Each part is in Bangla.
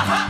Uh-huh.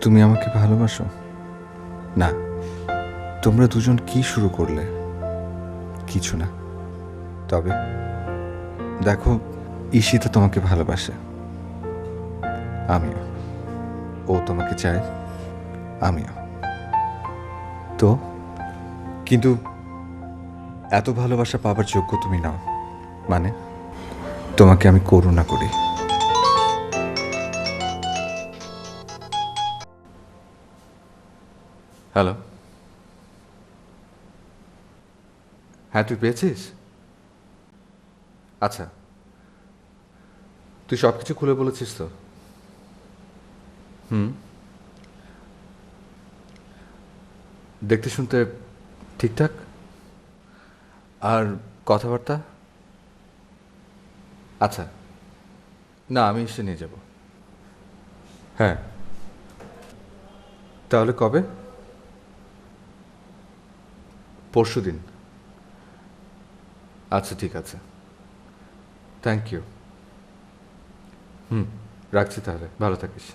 তুমি আমাকে ভালোবাসো? না। তোমরা দুজন কি শুরু করলে? কিছু না। তবে দেখো, ঈশিতা তোমাকে ভালোবাসে। আমিও। ও তোমাকে চায়, আমিও। তো? কিন্তু এত ভালোবাসা পাবার যোগ্য তুমি নাও। মানে? তোমাকে আমি করুণা করি। হ্যালো হ্যাঁ তুই পেয়েছিস? আচ্ছা। তুই সব কিছু খুলে বলেছিস তো। হুম? দেখতে শুনতে ঠিকঠাক? আর কথাবার্তা? আচ্ছা। না, আমি এসে নিয়ে যাব। হ্যাঁ। তাহলে কবে? পরশু দিন। আচ্ছা ঠিক আছে। থ্যাংক ইউ হুম রাখছি তাহলে। ভালো থাকিস।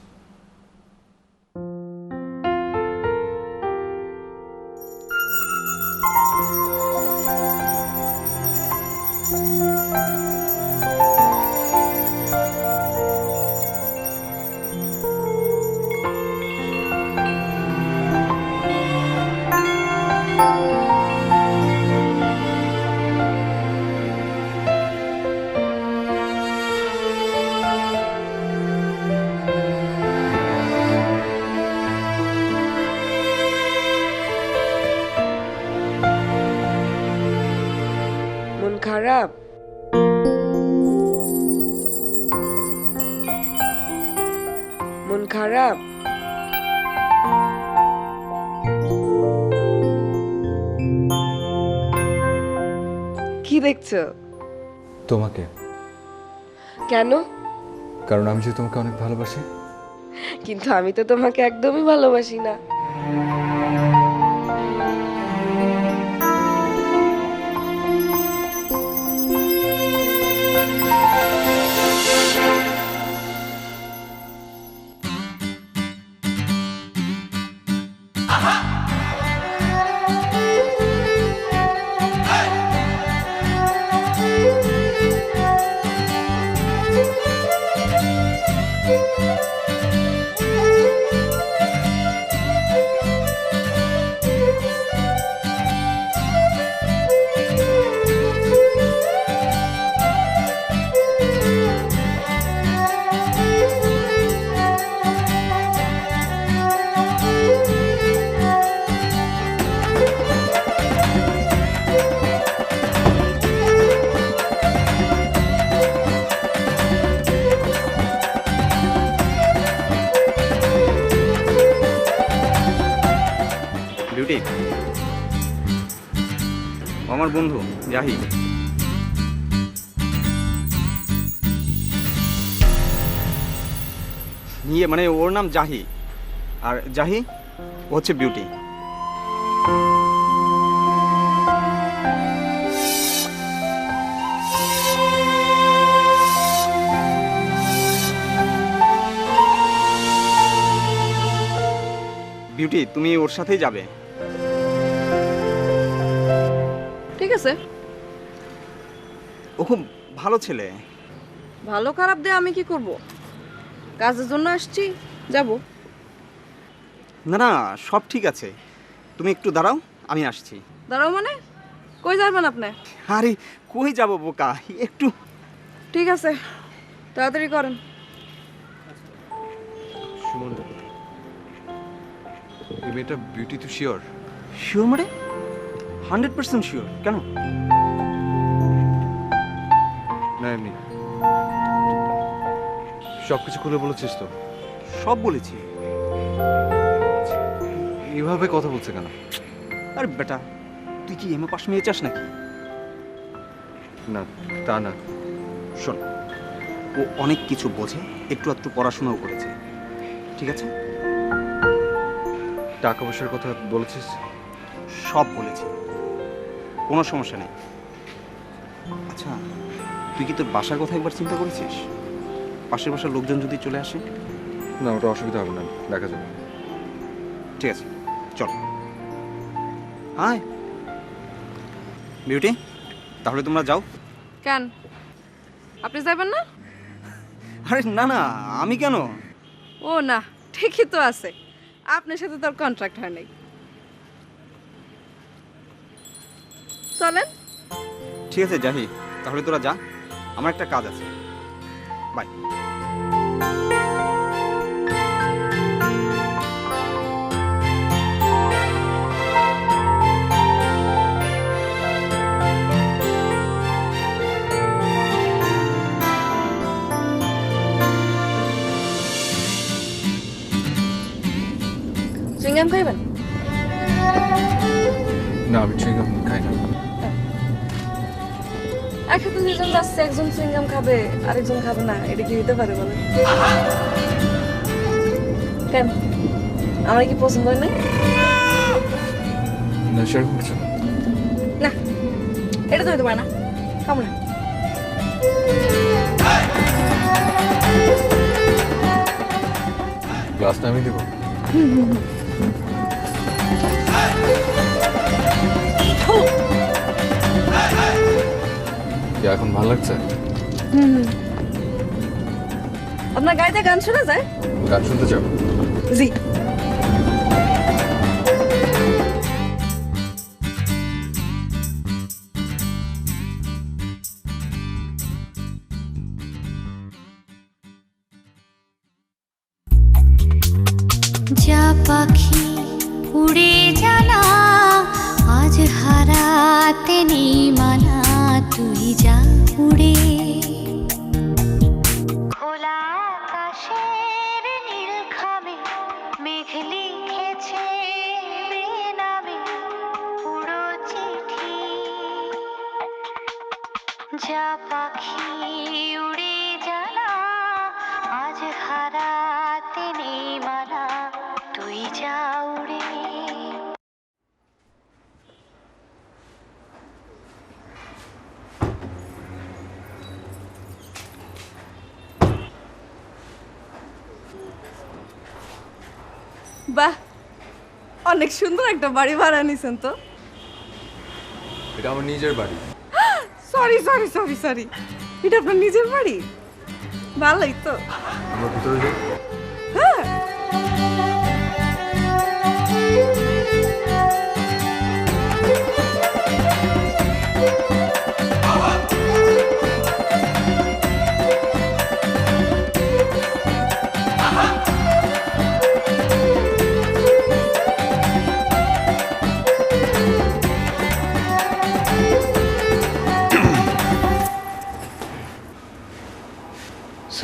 খারাপ মন খারাপ কি দেখছ? তোমাকে। কেন? কারণ আমি যে তোমাকে অনেক ভালোবাসি। কিন্তু আমি তো তোমাকে একদমই ভালোবাসি না। বিউটি আমার বন্ধু জাহি নিয়ে মানে ওর নাম জাহি। আর জাহি হচ্ছে বিউটি। বিউটি, তুমি ওর সাথেই যাবে। আছে? ও খুব ভালো ছেলে। ভালো খারাপ দিয়ে আমি কি করব? কাজের জন্য আসছি যাব। না না সব ঠিক আছে। তুমি একটু দাঁড়াও আমি আসছি। দাঁড়াও মানে? কই যাবেন আপনি? আরে কই যাব বোকা? একটু ঠিক আছে তাড়াতাড়ি করেন। সুমন এই মেয়েটা বিউটি তো শিওর শিওর মানে? হান্ড্রেড পার্সেন্ট শিওর কেন? না এমনি সব কিছু খুলে বলেছিস তো? সব বলেছি। এইভাবে কথা বলছে কেন? আর বেটা তুই কি এমএ পাশ মেয়ে চাস নাকি? না তা না। শোন ও অনেক কিছু বোঝে একটু একটু পড়াশোনাও করেছে। ঠিক আছে? টাকা পয়সার কথা বলেছিস? সব বলেছি। কোনো সমস্যা নেই। আচ্ছা তুই কি তোর বাসার কথা একবার চিন্তা করেছিস? পাশের বাসার লোকজন যদি চলে আসে? না ওটা অসুবিধা হবে না দেখা যাবে। ঠিক আছে চল। হাই বিউটি তাহলে তোমরা যাও। কেন? আপনি যাবেন না? আরে না না আমি কেন? ও না ঠিকই তো আছে। আপনার সাথে তোর কন্ট্রাক্ট হয় নাই। চলেন। ঠিক আছে জাহি। তাহলে তোরা যা। আমার একটা কাজ আছে। বাই। চুইংগাম খাইবেন? না আমি চুইংগাম খাই না। একসাথে দুজন যাচ্ছে একজন চুইংগাম খাবে আরেকজন খাবে না এটা কি হতে পারে বলে কেন? আমার কি পছন্দ হয় নাই? না সেরকম কিছু না। না এটা তো হতে পারে না। খাব না। গ্লাসটা আমি দেবো। কি এখন ভালো লাগছে? আপনার গাড়িতে গান শোনা যায়? গান শুনতে চাও? জি। যা পাখি উড়ে জানা আজ হারাতে নেই মানা। তুই যা উড়ে খোলা আকাশের নীল খামে মেঘ লিখেছে নামে পুরো চিঠি। যা পাখি বাহ অনেক সুন্দর একটা বাড়ি ভাড়া নিছেন তো। এটা আমার নিজের বাড়ি। সরি সরি সরি সরি এটা আপনার নিজের বাড়ি? ভালোই তো। আমার ভিতরে যাই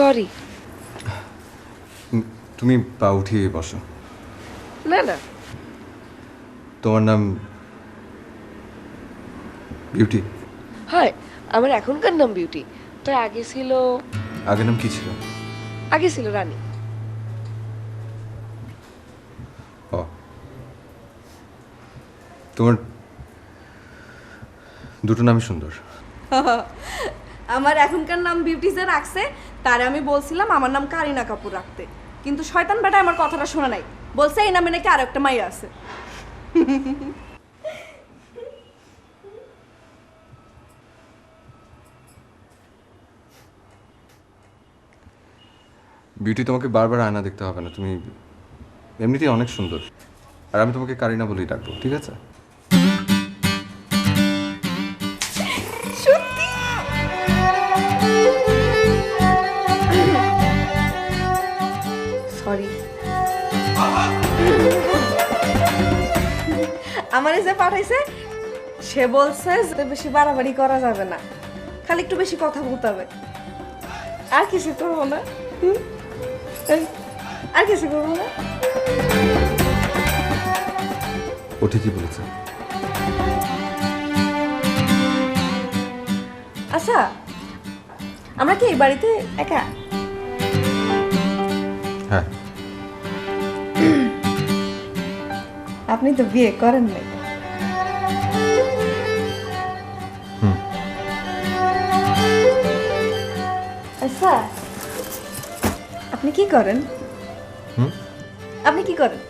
সরি। তুমি পা উঠিয়ে বসো। না না। তোমার নাম বিউটি? হয় আমার এখনকার নাম বিউটি। তো আগে ছিল আগের নাম কি ছিল? আগে ছিল রানী। ও। তোমার দুটো নামই সুন্দর। আমার এখনকার নাম বিউটি যে রাখছে। তারে আমি বলছিলাম আমার নাম কারিনা কাপুর রাখতে। কিন্তু শয়তান বেটা আমার কথাটা শোনা নাই। বলছে এই নামে নাকি আর একটা মাইয়া আছে। বিউটি তোমাকে বারবার আয়না দেখতে হবে না, তুমি এমনিতেই অনেক সুন্দর। আর আমি তোমাকে কারিনা বলেই ডাকবো, ঠিক আছে? আমার যে পাঠাইছে সে বলছে যে বেশি বাড়াবাড়ি করা যাবে না। খালি একটু বেশি কথা বলতে হবে। আর কিছু করব না। আর কিছু করব না। ও ঠিকই বলেছে। আচ্ছা আমরা কি এই বাড়িতে একা? আপনি তো বিয়ে করেন নাই। আচ্ছা আপনি কি করেন? আপনি কি করেন?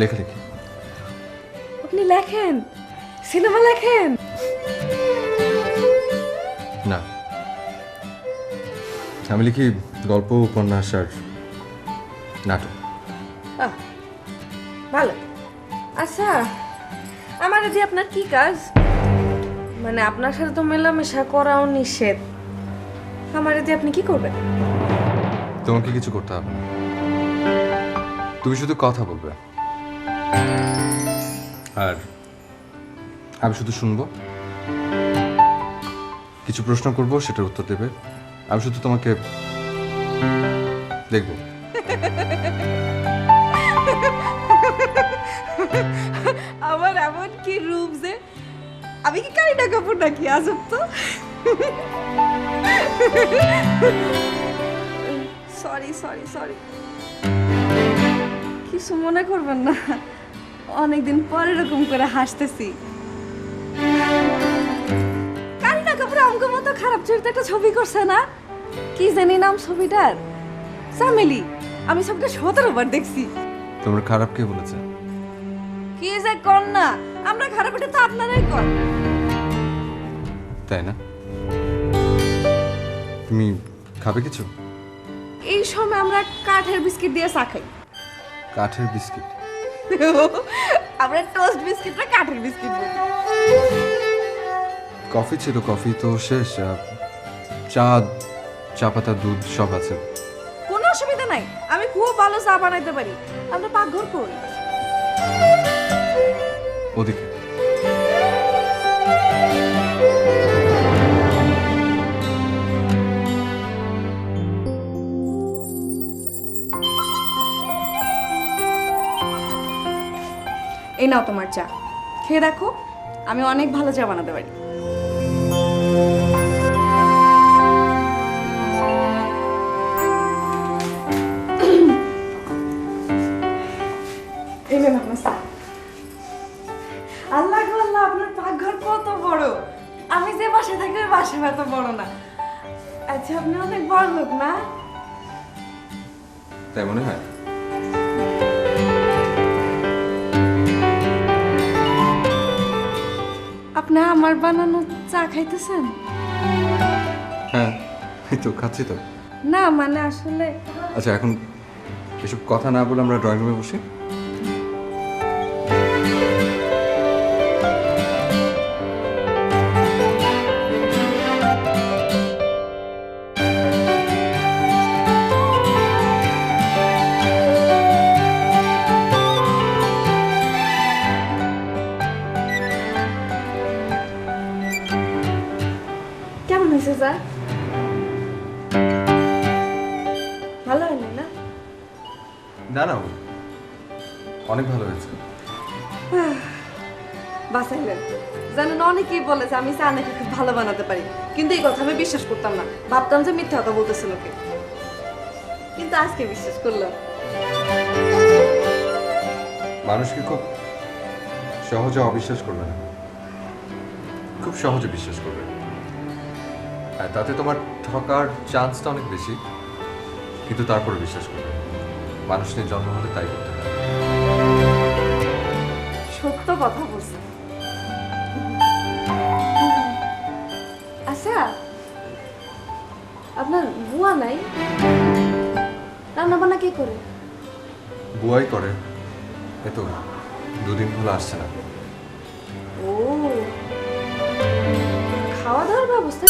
লেখালেখি আপনি লেখেন সিনেমা লেখেন? না। আমি লিখি গল্প উপন্যাস আর নাটক। ভালো। আচ্ছা আমার যদি আপনার কি কাজ? মানে আপনার সাথে তো মেলামেশা করাও নিষেধ। আমার যদি আপনি কি করবেন? তোমাকে কিছু করতে হবে তুমি শুধু কথা বলবে। আর আমি শুধু শুনব। কিছু প্রশ্ন করব, সেটার উত্তর দেবে। আমি শুধু তোমাকে দেখব। আমি কি কারিনা কাপুর নাকি? আজব তো। সরি সরি সরি কিছু মনে করবেন না। অনেকদিন পর এরকম করে হাসতেছি। কারিনা কাপুর আমাকে মতো খারাপ চরিত্র একটা ছবি করছে না? কি জানি নাম ছবিটার? চামেলি আমি সবকে সতেরো বার দেখছি। তোমার খারাপ কে বলেছে? কি যে কর না? আমরা খারাপ এটা তো আপনারাই কর। তাই না? তুমি খাবে কিছু? এই সময় আমরা কাঠের বিস্কিট দিয়ে চা খাই। কাঠের বিস্কিট? আমরা টোস্ট বিস্কিটটা কাঠের বিস্কিট বলি। কফি ছিল কফি তো শেষ চা চা পাতা দুধ সব আছে। কোনো অসুবিধা নাই। আমি খুব ভালো চা বানাইতে পারি। আমরা পাকঘর করি। ওদিকে। এই নাও তোমার চা। খেয়ে দেখো, আমি অনেক ভালো চা বানাতে পারি। এই নেন আপনার। আল্লাহ গো আল্লাহ আপনার পাকঘর কত বড়? আমি যে বাসায় থাকি ওই বাসা এত বড় না। আচ্ছা আপনি অনেক বড় লোক না? তাই মনে হয়? আপনি আমার বানানো চা খাইতেছেন? হ্যাঁ এই তো খাচ্ছি তো। না মানে আসলে আচ্ছা এখন এসব কথা না বলে আমরা ড্রয়িং রুমে বসি। না না অনেক ভালো হয়েছে। বাসাইলেন জানেন অনেকেই বলে যে আমি চা নাকি খুব ভালো বানাতে পারি। কিন্তু এই কথা আমি বিশ্বাস করতাম না। ভাবতাম যে মিথ্যা কথা বলতেছে লোকে কিন্তু আজকে বিশ্বাস করলাম। মানুষকে খুব সহজে অবিশ্বাস করবে না? খুব সহজে বিশ্বাস করবে। তাতে তোমার ঠকার চান্সটা অনেক বেশি। কিন্তু তারপরে বিশ্বাস করবে মানুষের জন্ম হলে তাই করতে হয়। সত্য কথা বলছি। আচ্ছা আপনার বুয়া নাই? রান্না বান্না কে করে? বুয়াই করে। এত দুদিন হলো আসছে না। ও খাওয়া দাওয়ার ব্যবস্থা